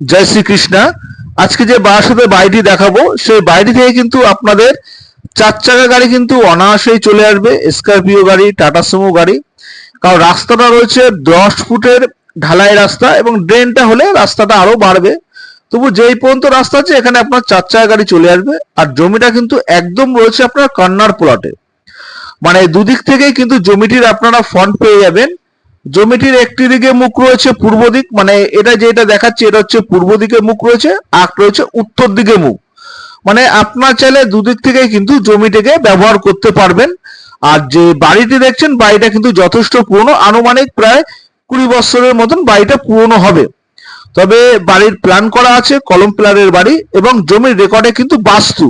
জয় শ্রীকৃষ্ণা। আজকে যে বারাসাতে বাড়িটি দেখাবো, সেই বাড়িটি থেকে কিন্তু আপনাদের চার চাকা গাড়ি কিন্তু অনায়াসেই চলে আসবে স্করপিও গাড়ি টাটা সুমো গাড়ি। কারণ রাস্তাটা রয়েছে দশ ফুটের ঢালাই রাস্তা এবং ড্রেনটা হলে রাস্তাটা আরও বাড়বে। তবু যেই পর্যন্ত রাস্তা আছে, এখানে আপনার চার চাকা গাড়ি চলে আসবে। আর জমিটা কিন্তু একদম রয়েছে আপনার কন্যার প্লটে মানে দুদিক থেকেই কিন্তু জমিটির আপনারা ফন্ট পেয়ে যাবেন। জমিটির একটি দিকে মুখ রয়েছে পূর্ব দিক মানে এটা যেটা দেখাচ্ছে এটা হচ্ছে পূর্ব দিকে মুখ রয়েছে আর রয়েছে উত্তর দিকে মুখ। মানে আপনার চাইলে দুদিক থেকেই কিন্তু জমিটিকে ব্যবহার করতে পারবেন। আর যে বাড়িটি দেখছেন, বাড়িটা কিন্তু যথেষ্ট পুরনো, আনুমানিক প্রায় কুড়ি বছরের মতন বাড়িটা পুরনো হবে। তবে বাড়ির প্ল্যান করা আছে, কলম প্ল্যানের বাড়ি এবং জমির রেকর্ডে কিন্তু বাস্তু।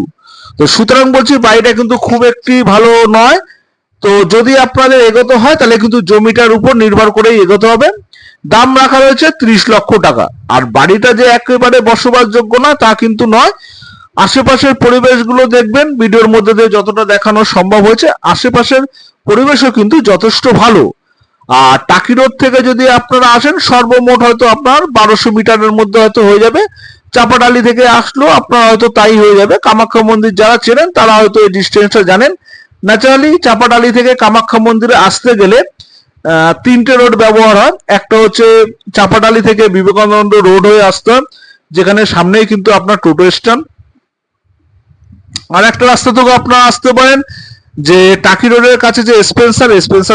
তো সুতরাং বলছি, বাড়িটা কিন্তু খুব একটি ভালো নয়। তো যদি আপনাদের এগোতে হয়, তাহলে কিন্তু জমিটার উপর নির্ভর করেই এগোতে হবে। দাম রাখা রয়েছে ত্রিশ লক্ষ টাকা। আর বাড়িটা যে একেবারে বসবাসযোগ্য না, তা কিন্তু নয়। আশেপাশের পরিবেশগুলো দেখবেন, ভিডিওর মধ্যে দিয়ে যতটা দেখানো সম্ভব হয়েছে, আশেপাশের পরিবেশও কিন্তু যথেষ্ট ভালো। আর টাকি রোড থেকে যদি আপনারা আসেন, সর্বমোট হয়তো আপনার বারোশো মিটারের মধ্যে হয়তো হয়ে যাবে। চাপাডালি থেকে আসলো আপনার হয়তো তাই হয়ে যাবে। কামাখ্যা মন্দির যারা চেনেন, তারা হয়তো এই ডিস্টেন্সটা জানেন। ন্যাচারালি চাপাটালি থেকে কামাখ্যা মন্দিরে আসতে গেলে তিনটে রোড ব্যবহার হয়। একটা হচ্ছে চাপাটালি থেকে বিবেকানন্দ রোড হয়ে আসতে যেখানে সামনেই কিন্তু আপনার টোটো স্ট্যান্ড। আর একটা রাস্তা থেকে আপনারা আসতে পারেন, যে টাকি রোডের কাছে যে স্পেন্সার স্পেন্সার